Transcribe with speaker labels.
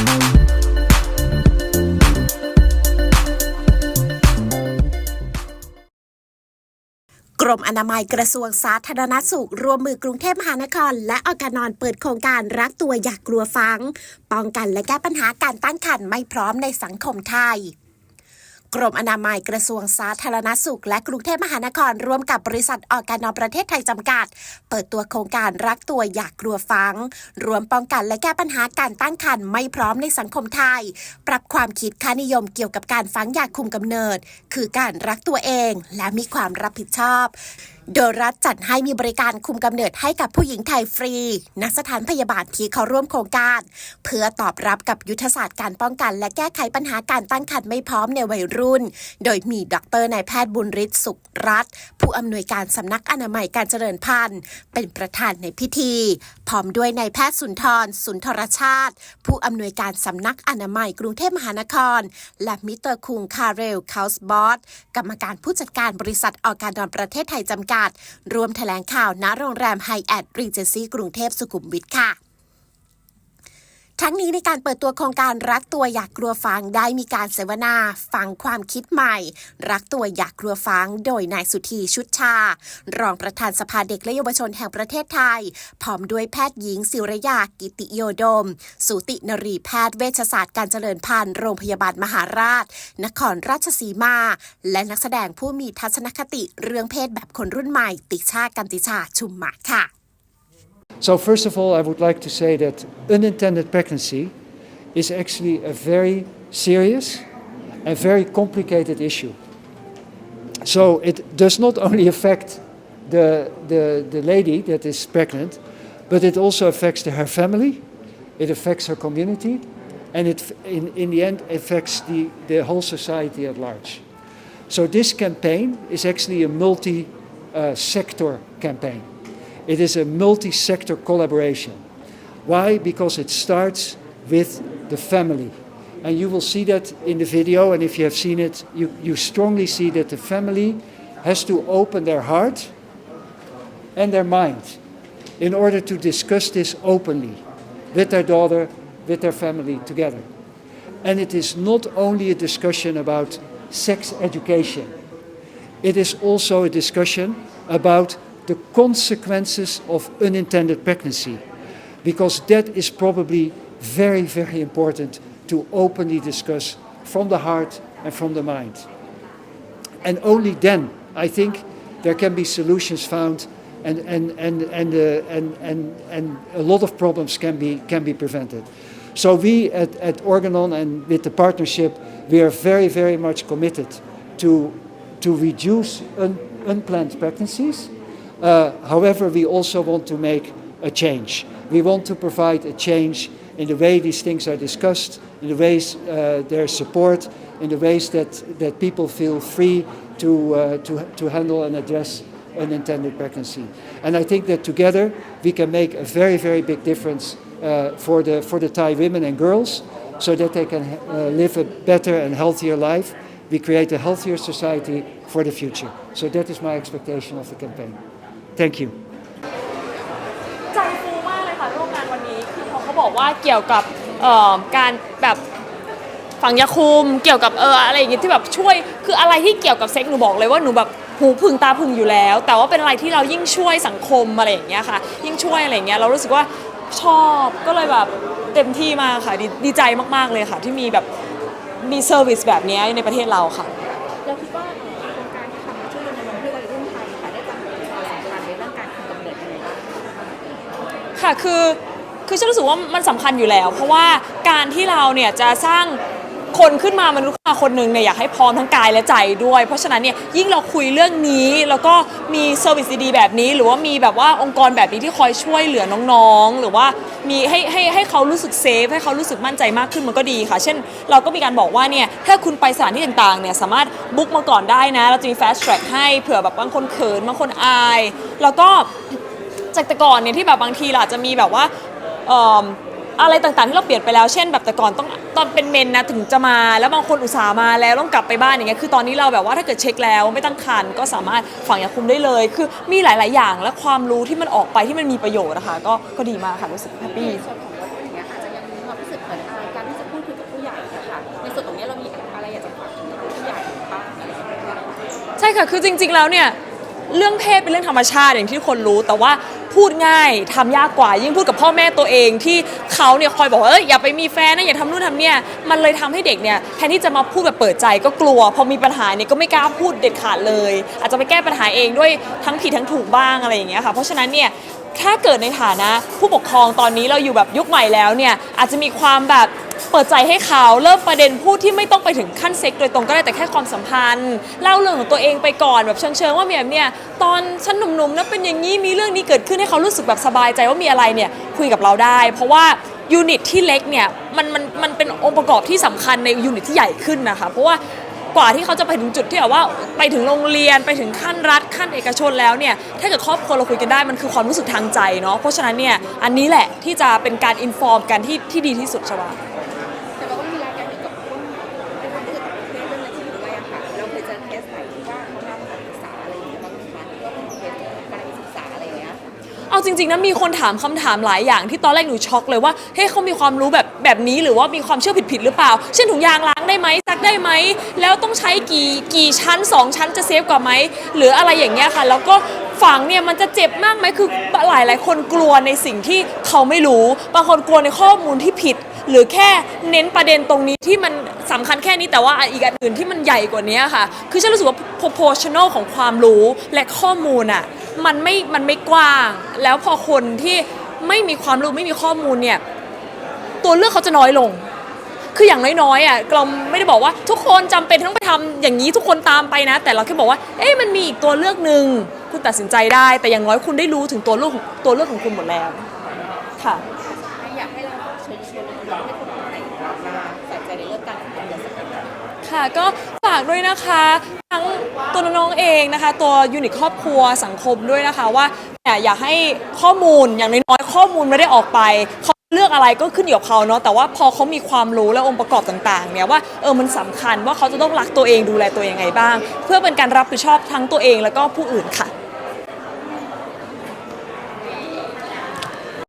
Speaker 1: กรมอนามัยกระทรวงสาธารณสุข รวมมือกรุงเทพมหานคร และออกานอนเปิดโครงการรักตัวอยากกลัวฟัง ป้องกันและแก้ปัญหาการตั้งครรภ์ไม่พร้อมในสังคมไทย กรมอนามัยกระทรวงสาธารณสุข และกรุงเทพมหานครร่วมกับบริษัทออกานอประเทศไทยจำกัด เปิดตัวโครงการรักตัวอยากกลัวฟัง รวมป้องกันและแก้ปัญหาการตั้งครรภ์ไม่พร้อมในสังคมไทย ปรับความคิดค่านิยมเกี่ยวกับการฟังอยากคุมกำเนิด คือการรักตัวเองและมีความรับผิดชอบ โดยรัฐจัดให้มีบริการคุมกำเนิดให้กับผู้หญิงไทยฟรีณสถานพยาบาลที่เขาร่วมโครงการ เพื่อตอบรับกับยุทธศาสตร์การป้องกัน และแก้ไขปัญหาการตั้งครรภ์ไม่พร้อมในวัยรุ่น โดยมีดรนายแพทย์บุญฤทธิ์สุขรัตน์ผู้อำนวยการสำนักอนามัยการเจริญพันธุ์ เป็นประธานในพิธี พร้อมด้วยนายแพทย์สุนทร สุนทรชาติ ผู้อำนวยการสำนักอนามัยกรุงเทพมหานคร และมิสเตอร์คุงคาเรลคาสบอสกรรมการผู้จัดการบริษัทออการดอนประเทศไทยจำกัดรวมแถลงข่าวณโรงแรมไฮแอทรีเจนซีกรุงเทพสุขุมวิทค่ะ ทั้งนี้ในการเปิดตัวโครงการรักตัวอยากกลัวฟังได้มีการเสวนาฟังความคิดใหม่ รักตัวอยากกลัวฟังโดยนายสุธีชุดชา รองประธานสภาเด็กและเยาวชนแห่งประเทศไทย พร้อมด้วยแพทย์หญิงศิรยากิติโยดม สูตินรีแพทย์เวชศาสตร์การเจริญพันธุ์โรงพยาบาลมหาราช นครราชสีมา และนักแสดงผู้มีทัศนคติเรื่องเพศแบบคนรุ่นใหม่ ติชากันติชาชุมมาค่ะ
Speaker 2: So first of all, I would like to say that unintended pregnancy is actually a very serious and very complicated issue. So it does not only affect the, the, the lady that is pregnant, but it also affects her family, it affects her community, and it, in, in the end affects the, the whole society at large. So this campaign is actually a multi-sector uh, campaign. It is a multi sector collaboration. Why? Because it starts with the family. And you will see that in the video, and if you have seen it, you, you strongly see that the family has to open their heart and their mind in order to discuss this openly with their daughter, with their family together. And it is not only a discussion about sex education, it is also a discussion about the consequences of unintended pregnancy, because that is probably very, very important to openly discuss from the heart and from the mind. And only then, I think, there can be solutions found and, and, and, and, uh, and, and, and a lot of problems can be, can be prevented. So we at, at Organon and with the partnership, we are very, very much committed to, to reduce un, unplanned pregnancies. Uh, however, we also want to make a change. We want to provide a change in the way these things are discussed, in the ways uh, support, in the ways that, that people feel free to, uh, to, to handle and address unintended pregnancy. And I think that together we can make a very, very big difference uh, for, the, for the Thai women and girls so that they can uh, live a better and healthier life. We create a healthier society for the future. So that is my expectation of the campaign. Thank you.
Speaker 3: ใจฟูมากเลยค่ะร่วมงานวันนี้คือพอเขาบอกว่าเกี่ยวกับเอ่อการแบบฝังยาคุมเกี่ยวกับเอออะไรอย่างเงี้ยที่แบบช่วยคืออะไรที่เกี่ยวกับเซ็กหนูบอกเลยว่าหนูแบบหูพึงตาพึงอยู่แล้ว แต่ว่าเป็นอะไรที่เรายิ่งช่วยสังคมอะไรอย่างเงี้ยค่ะ ยิ่งช่วยอะไรอย่างเงี้ยเรารู้สึกว่าชอบก็เลยแบบเต็มที่มากค่ะดดีใจมากๆเลยค่ะ ที่มีแบบมีเซอร์วิสแบบเนี้ยในประเทศเราค่ะ
Speaker 4: เราคิดว่า ค่ะคือคื
Speaker 3: อฉันรู้สึกว่ามันสำคัญอยู่แล้ว เพราะว่าการที่เราเนี่ยจะสร้างคนขึ้นมามนุษย์ขึ้นมาคนหนึ่งเนี่ยอยากให้พร้อมทั้งกายและใจด้วย เพราะฉะนั้นเนี่ยยิ่งเราคุยเรื่องนี้แล้วก็มีเซอร์วิสดีๆแบบนี้ หรือว่ามีแบบว่าองค์กรแบบนี้ที่คอยช่วยเหลือน้องๆ หรือว่ามีให้ให้ให้เขารู้สึกเซฟให้เขารู้สึกมั่นใจมากขึ้นมันก็ดีค่ะ เช่น เราก็มีการบอกว่าเนี่ยถ้าคุณไปสถานที่ต่างๆเนี่ยสามารถบุ๊กมาก่อนได้นะ เราจะมี fast track ให้เผื่อแบบบางคนเขินบางคนอาย แล้วก็ จากแต่ก่อนเนี่ยที่แบบบางทีเราอจะมีแบบว่าอะไรต่างๆที่เราเปลี่ยนไปแล้ว เช่น แบบแต่ก่อนต้องตอนเป็นเมนนะถึงจะมา แล้วบางคนอุตส่าห์มาแล้วต้องกลับไปบ้านอย่างเงี้ยคือตอนนี้เราแบบว่าถ้าเกิดเช็คแล้วไม่ตั้งคันก็สามารถฝังยาคุมได้เลย คือมีหลาย ๆ อย่างและความรู้ที่มันออกไปที่มันมีประโยชน์นะคะก็ก็ดีมากค่ะรู้สึกแฮปปี้
Speaker 4: ส่วนของวัยรุ่อย่างเงี้ยอาจจะยังมีความรู้สึกเขินอายการที่จะพูดคุยกับผู้ใหญ่นะคะในส่วนตรงนี้เรามีอะไรอยากจะฝากผู้ใหญ่บ้าง
Speaker 3: ใช่ค่ะ คือจริงๆ แล้วเนี่ย เรื่องเพศเป็นเรื่องธรรมชาติอย่างที่ทุกคนรู้ แต่ว่าพูดง่ายทำยากกว่า ยิ่งพูดกับพ่อแม่ตัวเองที่เขาเนี่ยคอยบอกว่าเอ้ยอย่าไปมีแฟนนะอย่าทำนู่นทำเนี่ยมันเลยทำให้เด็กเนี่ยแทนที่จะมาพูดแบบเปิดใจก็กลัว พอมีปัญหาเนี่ยก็ไม่กล้าพูดเด็ดขาดเลย อาจจะไปแก้ปัญหาเองด้วยทั้งผิดทั้งถูกบ้างอะไรอย่างเงี้ยค่ะเพราะฉะนั้นเนี่ย ถ้าเกิดในฐานะผู้ปกครองตอนนี้เราอยู่แบบยุคใหม่แล้วเนี่ยอาจจะมีความแบบเปิดใจให้เขาเริ่มประเด็นพูดที่ไม่ต้องไปถึงขั้นเซ็กโดยตรงก็ได้แต่แค่ความสัมพันธ์ เล่าเรื่องของตัวเองไปก่อนแบบเชิงๆว่ามีแบบเนี่ยตอนฉันหนุ่มๆนะเป็นอย่างนี้มีเรื่องนี้เกิดขึ้นให้เขารู้สึกแบบสบายใจว่ามีอะไรเนี่ยคุยกับเราได้ เพราะว่ายูนิตที่เล็กเนี่ยมันมันมันเป็นองค์ประกอบที่สำคัญในยูนิตที่ใหญ่ขึ้นนะคะเพราะว่า กว่าที่เขาจะไปถึงจุดที่แบบว่าไปถึงโรงเรียนไปถึงขั้นรัฐขั้นเอกชนแล้วเนี่ยถ้าเกิดครอบครัวเราคุยกันได้มันคือความรู้สึกทางใจเนาะเพราะฉะนั้นเนี่ยอันนี้แหละที่จะเป็นการอินฟอร์มกันที่ที่ดีที่สุดใช่ปะ
Speaker 4: แต่เราก็มีรายการเกี่ยวกับพวกในทางเกี่ยวกับประเภทเรื่องอาชีพด้วยอะค่ะเราเคยเจอเคสไหนที่ว่าเขามาปรึกษาอะไรอย่างเงี้ยบ้างไหมคะก็เป็นเคสการศึกษาอะไรอย่างเงี้ย
Speaker 3: เอาจริงๆนะมีคนถามคำถามหลายอย่างที่ตอนแรกหนูช็อกเลยว่าเฮ้ยเขามีความรู้แบบแบบนี้หรือว่ามีความเชื่อผิดๆหรือเปล่า เช่นถุงยางล้าง ได้ไหมซักได้ไหมแล้วต้องใช้กี่กี่ชั้น 2 ชั้นจะเซฟกว่าไหมหรืออะไรอย่างเงี้ยค่ะ แล้วก็ฝังเนี่ยมันจะเจ็บมากไหมคือหลายหลายคนกลัวในสิ่งที่เขาไม่รู้ บางคนกลัวในข้อมูลที่ผิด หรือแค่เน้นประเด็นตรงนี้ที่มันสำคัญแค่นี้แต่ว่าอีกอันอื่นที่มันใหญ่กว่านี้ค่ะ คือฉันรู้สึกว่า proportional ของความรู้และข้อมูลอะมันไม่มันไม่กว้าง แล้วพอคนที่ไม่มีความรู้ไม่มีข้อมูลเนี่ยตัวเลือกเขาจะน้อยลง คืออย่างน้อยๆอะเราไม่ได้บอกว่าทุกคนจำเป็นต้องไปทำอย่างนี้ทุกคนตามไปนะ แต่เราแค่บอกว่า เอ๊ะมันมีอีกตัวเลือกหนึ่งคุณตัดสินใจได้ แต่อย่างน้อยคุณได้รู้ถึงตัวเลือกตัวเลือกของคุณหมดแล้ว ค่ะ
Speaker 4: อยากให้เราเชิญชวนให้คนรุ่ใหม่มาใส่ใจในเรื่องการทำงานสักนิดนึง
Speaker 3: ค่ะก็ฝากด้วยนะคะทั้งตัวน้องเองนะคะ ตัวยูนิตครอบครัวสังคมด้วยนะคะว่าเนี่ยอยากให้ข้อมูลอย่างน้อยๆข้อมูลไม่ได้ออกไป เลือกอะไรก็ขึ้นอยู่กับเขาเนาะแต่ว่าพอเขามีความรู้และองค์ประกอบต่างๆเนี่ยว่าเออมันสำคัญว่าเขาจะต้องรักตัวเองดูแลตัวเองยังไงบ้าง เพื่อเป็นการรับผิดชอบทั้งตัวเองแล้วก็ผู้อื่นค่ะ